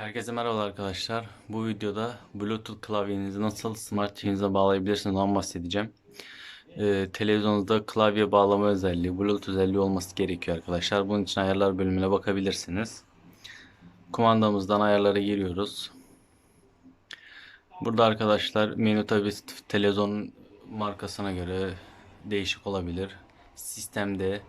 Herkese merhaba arkadaşlar. Bu videoda Bluetooth klavyenizi nasıl Smart TV'nize bağlayabilirsiniz ondan bahsedeceğim. Ee, televizyonunuzda klavye bağlama özelliği, Bluetooth özelliği olması gerekiyor arkadaşlar. Bunun için ayarlar bölümüne bakabilirsiniz. Kumandamızdan ayarlara giriyoruz. Burada arkadaşlar menü tabi televizyonun markasına göre değişik olabilir. Sistemde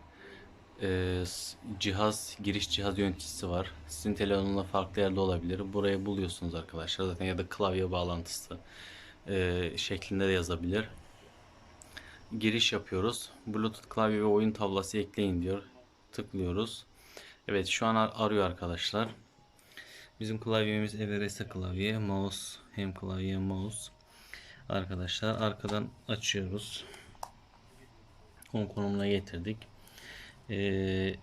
e, s- cihaz giriş cihaz yöneticisi var. Sizin telefonunuzda farklı yerde olabilir. Burayı buluyorsunuz arkadaşlar zaten ya da klavye bağlantısı e, şeklinde de yazabilir. Giriş yapıyoruz. Bluetooth klavye ve oyun tablası ekleyin diyor. Tıklıyoruz. Evet şu an ar- arıyor arkadaşlar. Bizim klavyemiz Everest klavye, mouse hem klavye hem mouse. Arkadaşlar arkadan açıyoruz. Home konumuna getirdik. Ee,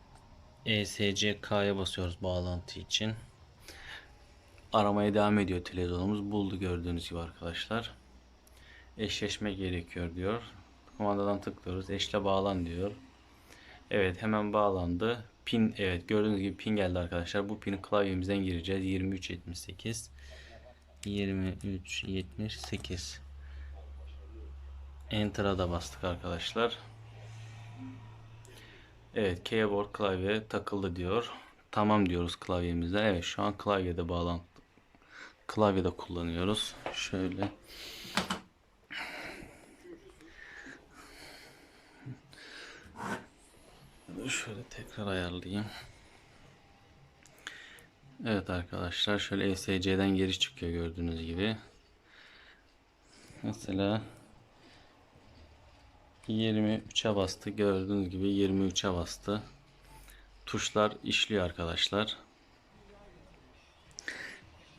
ESCK'ya basıyoruz bağlantı için. Aramaya devam ediyor televizyonumuz. Buldu gördüğünüz gibi arkadaşlar. Eşleşme gerekiyor diyor. Kumandadan tıklıyoruz. Eşle bağlan diyor. Evet hemen bağlandı. Pin evet gördüğünüz gibi pin geldi arkadaşlar. Bu pini klavyemizden gireceğiz. 2378 2378 Enter'a da bastık arkadaşlar. Evet keyboard klavye takıldı diyor. Tamam diyoruz klavyemizden. Evet şu an klavyede bağlantı. Klavyede kullanıyoruz. Şöyle. Şöyle tekrar ayarlayayım. Evet arkadaşlar şöyle ESC'den geri çıkıyor gördüğünüz gibi. Mesela 23'e bastı. Gördüğünüz gibi 23'e bastı. Tuşlar işliyor arkadaşlar.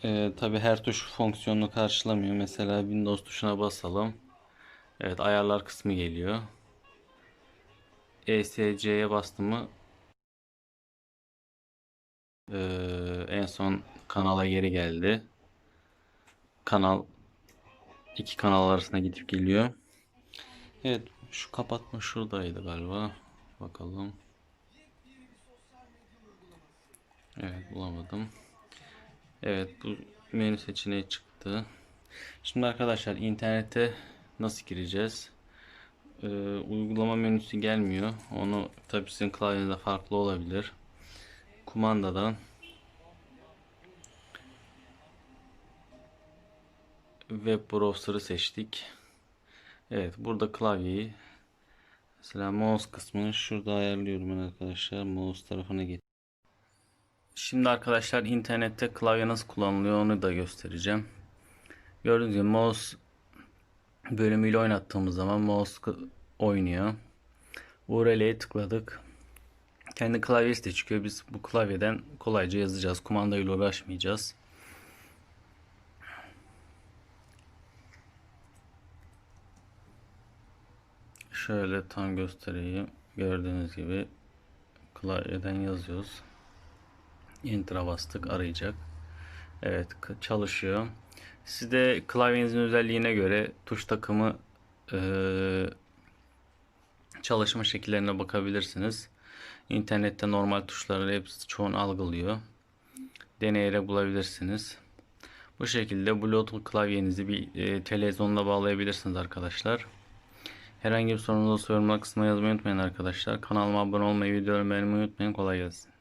Ee, Tabi her tuş fonksiyonunu karşılamıyor. Mesela Windows tuşuna basalım. Evet ayarlar kısmı geliyor. ESC'ye bastım mı ee, en son kanala geri geldi. Kanal iki kanal arasında gidip geliyor. Evet şu kapatma şuradaydı galiba. Bakalım. Evet bulamadım. Evet bu menü seçeneği çıktı. Şimdi arkadaşlar internete nasıl gireceğiz? Ee, uygulama menüsü gelmiyor. Onu tabi sizin klavyenizde farklı olabilir. Kumandadan web browser'ı seçtik. Evet burada klavyeyi mesela mouse kısmını şurada ayarlıyorum ben arkadaşlar. Mouse tarafına git. Şimdi arkadaşlar internette klavye nasıl kullanılıyor onu da göstereceğim. Gördüğünüz gibi mouse bölümüyle oynattığımız zaman mouse oynuyor. URL'ye tıkladık. Kendi klavyesi de çıkıyor. Biz bu klavyeden kolayca yazacağız. Kumandayla uğraşmayacağız. Şöyle tam göstereyim. Gördüğünüz gibi klavyeden yazıyoruz. Enter'a bastık arayacak. Evet çalışıyor. Siz de klavyenizin özelliğine göre tuş takımı eee, çalışma şekillerine bakabilirsiniz. İnternette normal tuşları hepsi çoğunu algılıyor. Deneyerek bulabilirsiniz. Bu şekilde Bluetooth klavyenizi bir e, televizyonla bağlayabilirsiniz arkadaşlar. Herhangi bir sorunuz olursa yorumlar kısmına yazmayı unutmayın arkadaşlar. Kanalıma abone olmayı, videolarımı beğenmeyi unutmayın. Kolay gelsin.